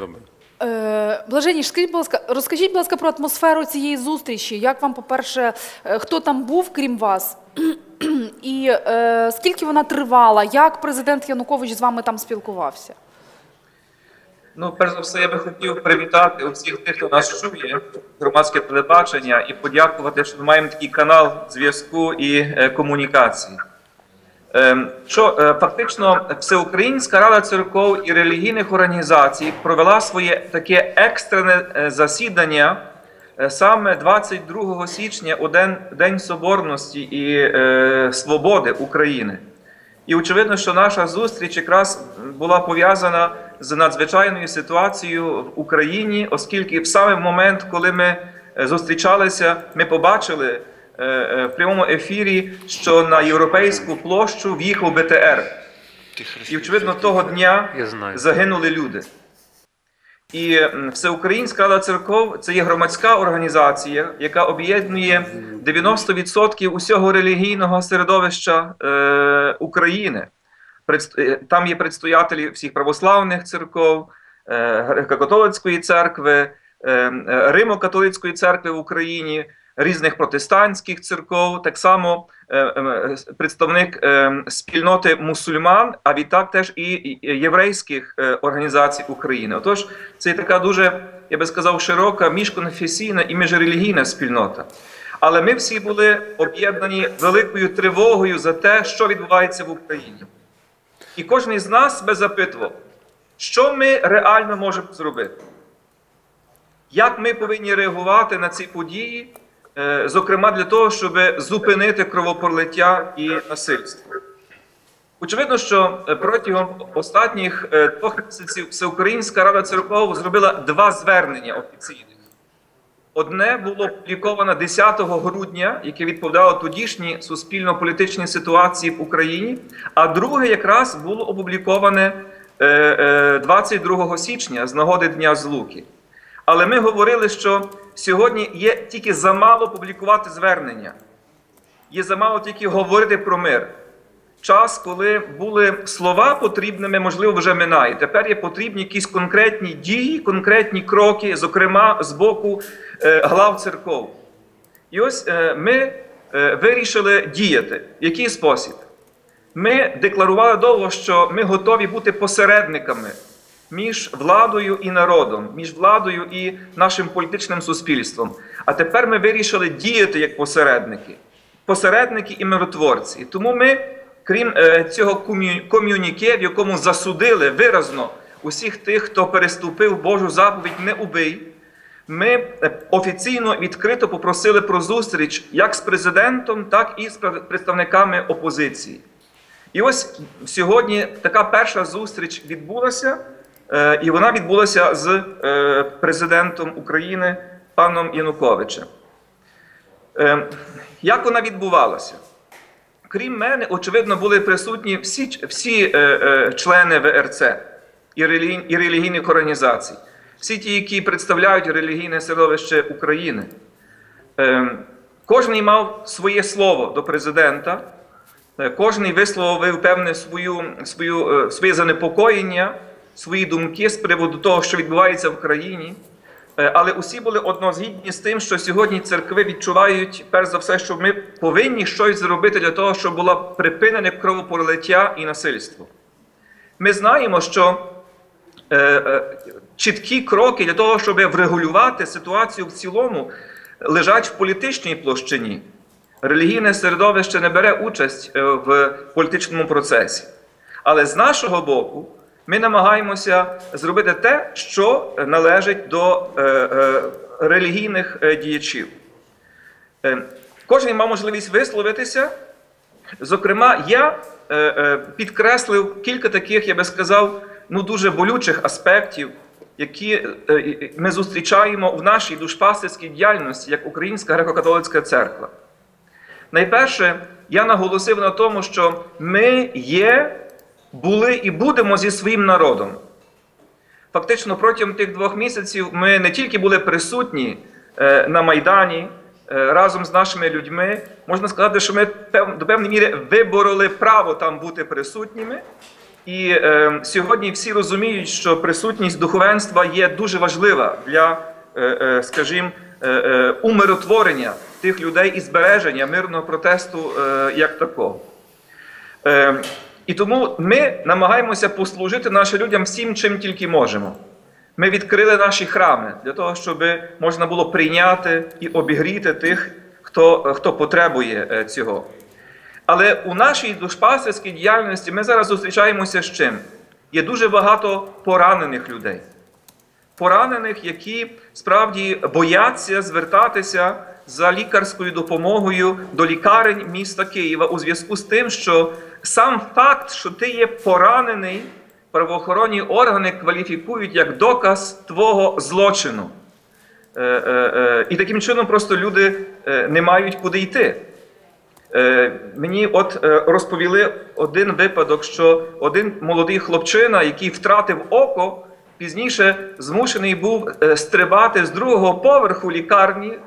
Добре. Е, Блаженіш, скажіть, будь ласка, розкажіть, будь ласка, про атмосферу цієї зустрічі. Як вам, по-перше, е, хто там був, крім вас? І е, скільки вона тривала? Як президент Янукович з вами там спілкувався? Ну, перш за все, я би хотів привітати усіх тих, хто нас чує, громадське телебачення, і подякувати, що ми маємо такий канал зв'язку і е, комунікації. Ем, Що е, фактично Всеукраїнська рада церков і релігійних організацій провела своє таке екстрене е, засідання е, саме 22 січня, у день, День Соборності і е, Свободи України. І очевидно, що наша зустріч якраз була пов'язана з надзвичайною ситуацією в Україні, оскільки в саме момент, коли ми зустрічалися, ми побачили в прямому ефірі, що на європейську площу в'їхав БТР. І очевидно, того дня загинули люди. І Всеукраїнська рада церков це є громадська організація, яка об'єднує 90% усього релігійного середовища е, України. Е, Там є предстоятелі всіх православних церков, е, греко-католицької церкви, е, е, Римо-католицької церкви в Україні, різних протестантських церков, так само е, е, представник е, спільноти мусульман, а відтак теж і єврейських організацій України. Отож, це така дуже, я би сказав, широка міжконфесійна і міжрелігійна спільнота. Але ми всі були об'єднані великою тривогою за те, що відбувається в Україні. І кожен із нас себе запитував, що ми реально можемо зробити. Як ми повинні реагувати на ці події, зокрема для того, щоб зупинити кровопролиття і насильство? Очевидно, що е, протягом останніх е, двох місяців Всеукраїнська Рада церков зробила два звернення офіційних. Одне було опубліковано 10 грудня, яке відповідало тодішній суспільно-політичній ситуації в Україні, а друге якраз було опубліковане е, е, 22 січня з нагоди Дня Злуки. Але ми говорили, що сьогодні є тільки замало публікувати звернення, є замало тільки говорити про мир. Час, коли були слова потрібними, можливо, вже минає. Тепер є потрібні якісь конкретні дії, конкретні кроки, зокрема з боку е, глав церков. І ось е, ми е, вирішили діяти. В який спосіб? Ми декларували довго, що ми готові бути посередниками між владою і народом, між владою і нашим політичним суспільством. А тепер ми вирішили діяти як посередники, посередники і миротворці. Тому ми, крім е, цього ком'юніке, в якому засудили виразно усіх тих, хто переступив Божу заповідь не убий. Ми е, офіційно відкрито попросили про зустріч як з президентом, так і з пре- представниками опозиції. І ось сьогодні така перша зустріч відбулася, і вона відбулася з е, президентом України паном Януковичем. Е, Як вона відбувалася? Крім мене, очевидно, були присутні всі, всі е, е, члени ВРЦ і, релігій, і релігійних організацій, всі ті, які представляють релігійне середовище України. Е, Кожен мав своє слово до президента, Е, Кожний висловив певне свою, свою, е, своє занепокоєння, свої думки з приводу того, що відбувається в країні. Е, Але усі були однозгідні з тим, що сьогодні церкви відчувають, перш за все, що ми повинні щось зробити для того, щоб було припинене кровопролиття і насильство. Ми знаємо, що е, е, чіткі кроки для того, щоб врегулювати ситуацію в цілому, лежать в політичній площині. Релігійне середовище не бере участь е, в політичному процесі. Але з нашого боку ми намагаємося зробити те, що належить до е, е, релігійних е, діячів. Кожен мав можливість висловитися. Зокрема, я підкреслив кілька таких, я би сказав, ну дуже болючих аспектів, які ми зустрічаємо в нашій душпастерській діяльності як Українська греко-католицька церква. Найперше, я наголосив на тому, що ми є, були і будемо зі своїм народом. Фактично, протягом тих двох місяців ми не тільки були присутні е, на Майдані е, разом з нашими людьми, можна сказати, що ми до певної міри вибороли право там бути присутніми. І е, сьогодні всі розуміють, що присутність духовенства є дуже важлива для, е, е, скажімо, е, е, умиротворення тих людей і збереження мирного протесту е, як такого. Е, і тому ми намагаємося послужити нашим людям всім, чим тільки можемо. Ми відкрили наші храми для того, щоб можна було прийняти і обігріти тих, хто, хто потребує е, цього. Але у нашій душпастерській діяльності ми зараз зустрічаємося з чим? Є дуже багато поранених людей. Поранених, які справді бояться звертатися за лікарською допомогою до лікарень міста Києва у зв'язку з тим, що сам факт, що ти є поранений, правоохоронні органи кваліфікують як доказ твого злочину. Е, е, е, і таким чином просто люди не мають куди йти. Мені от розповіли один випадок, що один молодий хлопчина, який втратив око, пізніше змушений був стрибати з другого поверху лікарні,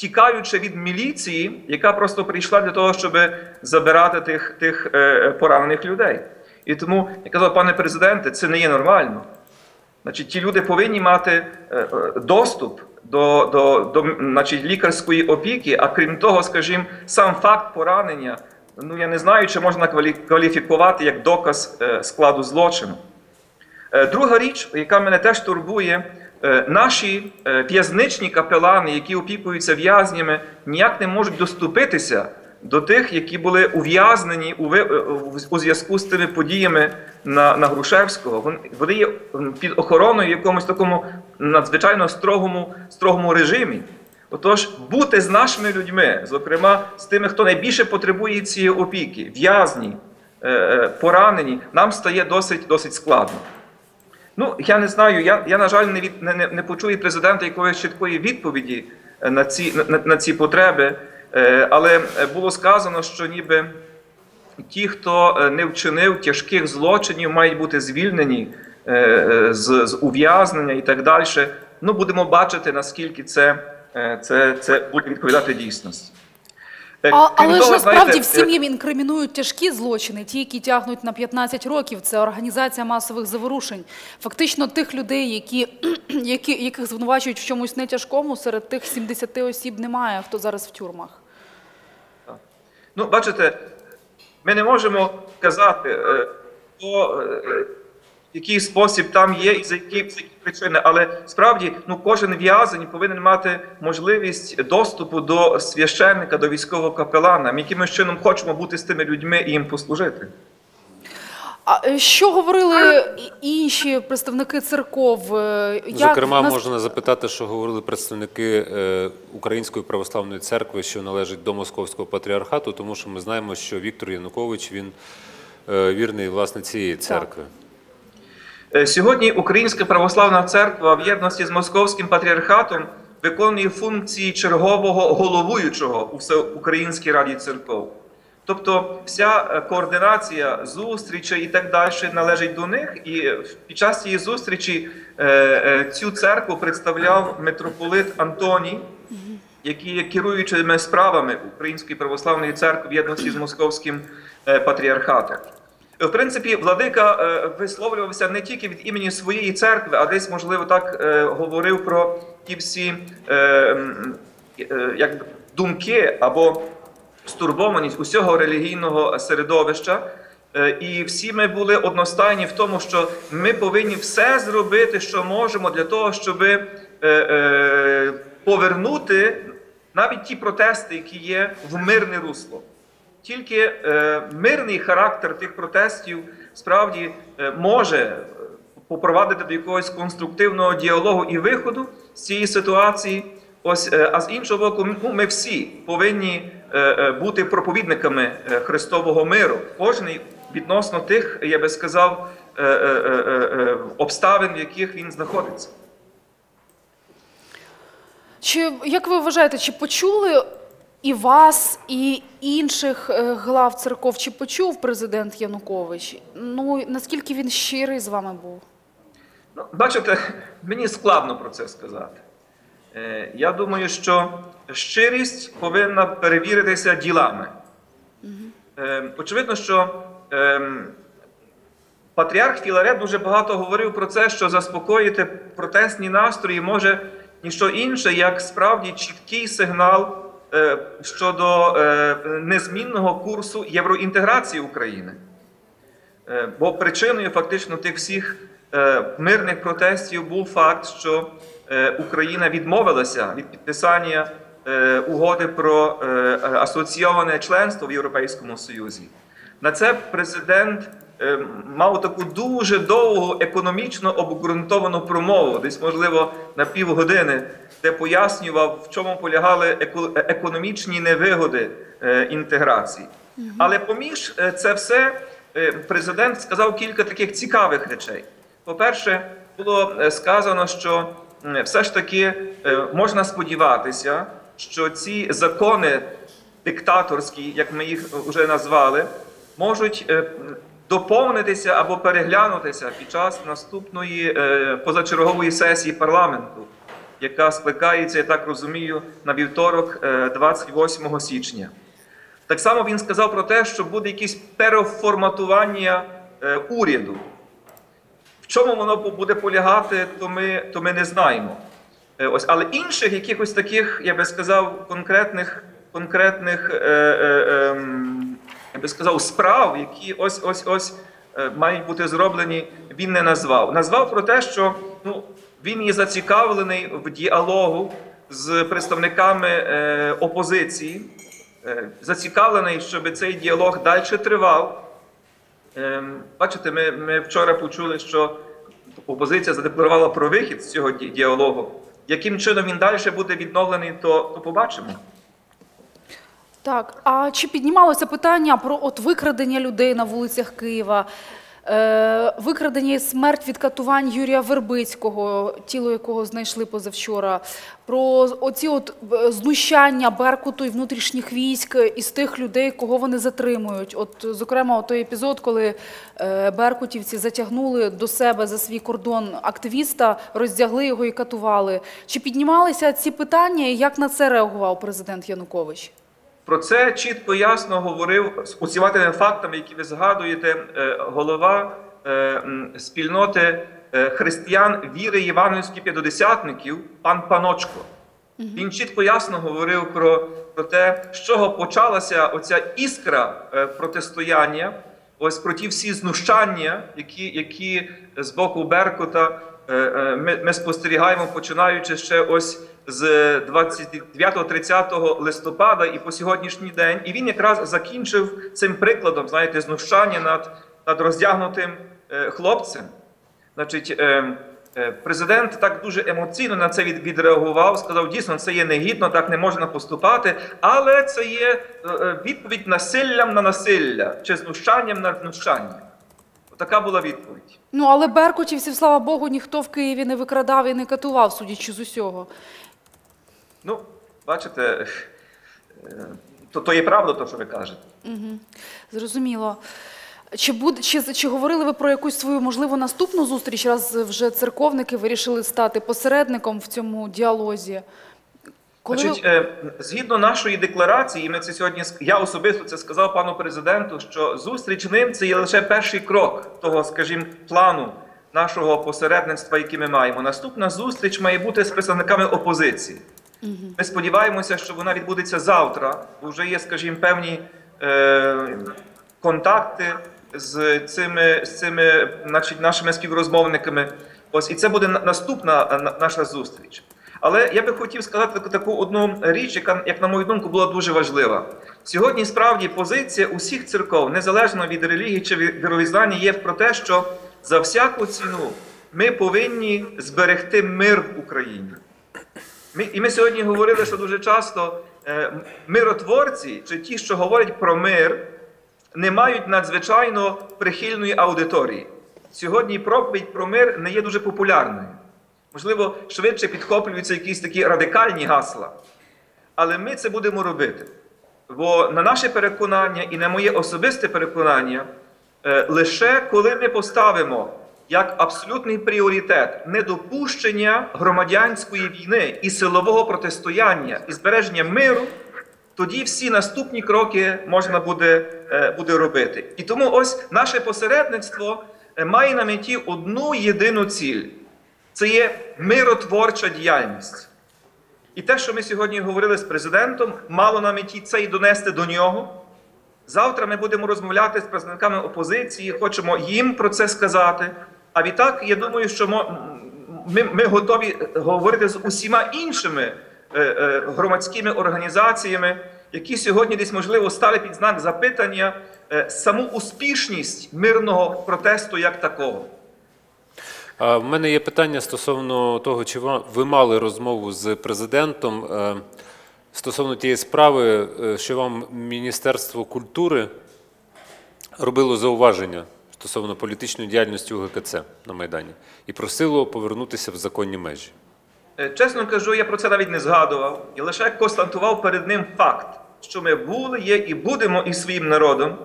тікаючи від міліції, яка просто прийшла для того, щоб забирати тих, тих е, поранених людей. І тому я казав, пане президенте, це не є нормально. Значить, ті люди повинні мати е, е, доступ до, до, до значить, лікарської опіки, а крім того, скажімо, сам факт поранення, ну я не знаю, чи можна квалі- кваліфікувати як доказ е, складу злочину. Е, Друга річ, яка мене теж турбує, наші е, в'язничні капелани, які опікуються в'язнями, ніяк не можуть доступитися до тих, які були ув'язнені у, е, зв'язку з тими подіями на, на Грушевського. Вони є під охороною в якомусь такому надзвичайно строгому, строгому режимі. Отож, бути з нашими людьми, зокрема з тими, хто найбільше потребує цієї опіки, в'язні, е, е, поранені, нам стає досить, досить складно. Ну, я не знаю, я, я на жаль, не, від, не, не, почую президента якоїсь чіткої відповіді е, на ці, на, на ці потреби, Е, але е, було сказано, що ніби ті, хто не вчинив тяжких злочинів, мають бути звільнені з, з ув'язнення і так далі. Ну, будемо бачити, наскільки це, це, це буде відповідати дійсності. Е, А, але ж насправді знаєте, всім е, їм інкримінують тяжкі злочини, ті, які тягнуть на 15 років. Це організація масових заворушень. Фактично, тих людей, які, які, яких звинувачують в чомусь не тяжкому, серед тих 70 осіб немає, хто зараз в тюрмах. Ну, бачите, ми не можемо казати, е, хто, е, який спосіб там є і за які, за які причини, але справді ну, кожен в'язень повинен мати можливість доступу до священника, до військового капелана. Ми якимось чином хочемо бути з тими людьми і їм послужити. А е, що говорили інші представники церков? Е, Як Зокрема, нас- можна запитати, що говорили представники е, Української православної церкви, що належить до Московського патріархату, тому що ми знаємо, що Віктор Янукович він вірний власне цієї церкви. Е, Сьогодні Українська православна церква в єдності з Московським патріархатом виконує функції чергового головуючого у Всеукраїнській раді церков. Тобто вся е, координація зустрічей і так далі належить до них. І е, під час цієї зустрічі е, е, цю церкву представляв митрополит Антоній, який є керуючими справами Української православної церкви в єдності з Московським е, патріархатом. В принципі, владика е, висловлювався не тільки від імені своєї церкви, а десь, можливо, так е, говорив про ті всі е, як думки або стурбованість усього релігійного середовища. І всі ми були одностайні в тому, що ми повинні все зробити, що можемо, для того, щоб повернути навіть ті протести, які є в мирне русло. Тільки е, мирний характер тих протестів справді е, може е, попровадити до якогось конструктивного діалогу і виходу з цієї ситуації. Ось, а з іншого боку, ну, ми всі повинні бути проповідниками Христового миру. Кожний відносно тих, я би сказав, обставин, в яких він знаходиться. Чи як ви вважаєте, чи почули і вас, і інших е, глав церков, чи почув президент Янукович? Ну наскільки він щирий з вами був? Ну, бачите, мені складно про це сказати. Е, Я думаю, що щирість повинна перевіритися ділами. Е, Очевидно, що ем, патріарх Філарет дуже багато говорив про це, що заспокоїти протестні настрої може ніщо інше, як справді чіткий сигнал е, щодо е, незмінного курсу євроінтеграції України. Е, Бо причиною фактично тих всіх е, мирних протестів був факт, що е, Україна відмовилася від підписання е, угоди про е, е, асоційоване членство в Європейському Союзі. На це президент е, мав таку дуже довгу економічно обґрунтовану промову, десь можливо на півгодини, де пояснював, в чому полягали е, економічні невигоди е, інтеграції. Але поміж е, це все е, президент сказав кілька таких цікавих речей. По-перше, було е, сказано, що все ж таки е, можна сподіватися, що ці закони диктаторські, як ми їх вже назвали, можуть е, доповнитися або переглянутися під час наступної е, позачергової сесії парламенту, яка скликається, я так розумію, на вівторок, е, 28 січня. Так само він сказав про те, що буде якесь переформатування е, уряду. В чому воно буде полягати, то ми, то ми не знаємо. Е, ось, але інших якихось таких, я би сказав, конкретних, конкретних е, е, ем, я би сказав, справ, які ось ось ось е, мають бути зроблені, він не назвав. Назвав про те, що ну, він є зацікавлений в діалогу з представниками е, опозиції, е, зацікавлений, щоб цей діалог далі тривав. Ем, Бачите, ми, ми вчора почули, що опозиція задекларувала про вихід з цього діалогу. Яким чином він далі буде відновлений, то, то побачимо. Так, а чи піднімалося питання про от викрадення людей на вулицях Києва, е, викрадення і смерть від катувань Юрія Вербицького, тіло якого знайшли позавчора, про оці от е, знущання Беркуту і внутрішніх військ із тих людей, кого вони затримують? От, зокрема, той епізод, коли е, беркутівці затягнули до себе за свій кордон активіста, роздягли його і катували. Чи піднімалися ці питання, і як на це реагував президент Янукович? Про це чітко ясно говорив з усіма тими фактами, які ви згадуєте, е, голова е, спільноти е, християн віри Івановських п'ятидесятників, пан Паночко. Він чітко ясно говорив про, про те, з чого почалася оця іскра протистояння, ось про ті всі знущання, які, які з боку Беркута ми, ми спостерігаємо, починаючи ще ось з 29-30 листопада і по сьогоднішній день. І він якраз закінчив цим прикладом, знаєте, знущання над, над роздягнутим е, хлопцем. Значить, е, е, президент так дуже емоційно на це від, відреагував, сказав, дійсно, це є негідно, так не можна поступати, але це є відповідь насиллям на насилля чи знущанням на знущання. Така була відповідь. Ну, але беркутівців, слава Богу, ніхто в Києві не викрадав і не катував, судячи з усього. Ну, бачите, то, то є правда, то, що ви кажете. Зрозуміло. Чи, буд, чи, чи говорили ви про якусь свою, можливо, наступну зустріч, раз вже церковники вирішили стати посередником в цьому діалозі? Коли Значить, е, згідно нашої декларації, ми це сьогодні я особисто це сказав пану президенту, що зустріч ним це є лише перший крок того, скажімо, плану нашого посередництва, який ми маємо. Наступна зустріч має бути з представниками опозиції. Ми сподіваємося, що вона відбудеться завтра, бо вже є, скажімо, певні е, контакти з цими, з цими значить, нашими співрозмовниками. Ось і це буде наступна е, наша зустріч. Але я би хотів сказати таку, одну річ, яка, як на мою думку, була дуже важлива. Сьогодні справді позиція усіх церков, незалежно від релігії чи віровізнання, є про те, що за всяку ціну ми повинні зберегти мир в Україні. Ми, і ми сьогодні говорили, що дуже часто е, миротворці чи ті, що говорять про мир, не мають надзвичайно прихильної аудиторії. Сьогодні проповідь про мир не є дуже популярною. Можливо, швидше підхоплюються якісь такі радикальні гасла. Але ми це будемо робити. Бо на наше переконання і на моє особисте переконання, е, лише коли ми поставимо як абсолютний пріоритет недопущення громадянської війни і силового протистояння і збереження миру, тоді всі наступні кроки можна буде, е, буде робити. І тому ось наше посередництво е, має на меті одну єдину ціль це є миротворча діяльність. І те, що ми сьогодні говорили з президентом, мало на меті це і донести до нього. Завтра ми будемо розмовляти з представниками опозиції, хочемо їм про це сказати. А відтак, я думаю, що ми, ми готові говорити з усіма іншими е, е, громадськими організаціями, які сьогодні десь можливо стали під знак запитання е, саму успішність мирного протесту як такого. В мене є питання стосовно того, чи ви мали розмову з президентом стосовно тієї справи, що вам Міністерство культури робило зауваження стосовно політичної діяльності УГКЦ на Майдані і просило повернутися в законні межі. Е, Чесно кажу, я про це навіть не згадував. Я лише констатував перед ним факт, що ми були, є і будемо із своїм народом,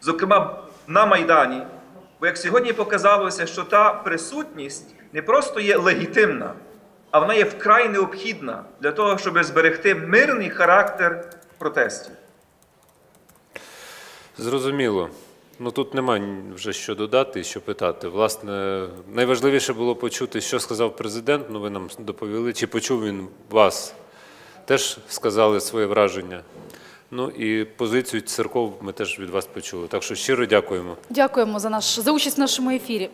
зокрема на Майдані. Бо як сьогодні показалося, що та присутність не просто є легітимна, а вона є вкрай необхідна для того, щоб зберегти мирний характер протестів. Зрозуміло. Ну тут немає вже що додати і що питати. Власне, найважливіше було почути, що сказав президент. Ну, ви нам доповіли, чи почув він вас. Теж сказали своє враження. Ну і позицію церков ми теж від вас почули. Так що щиро дякуємо. Дякуємо за наш за участь в нашому ефірі.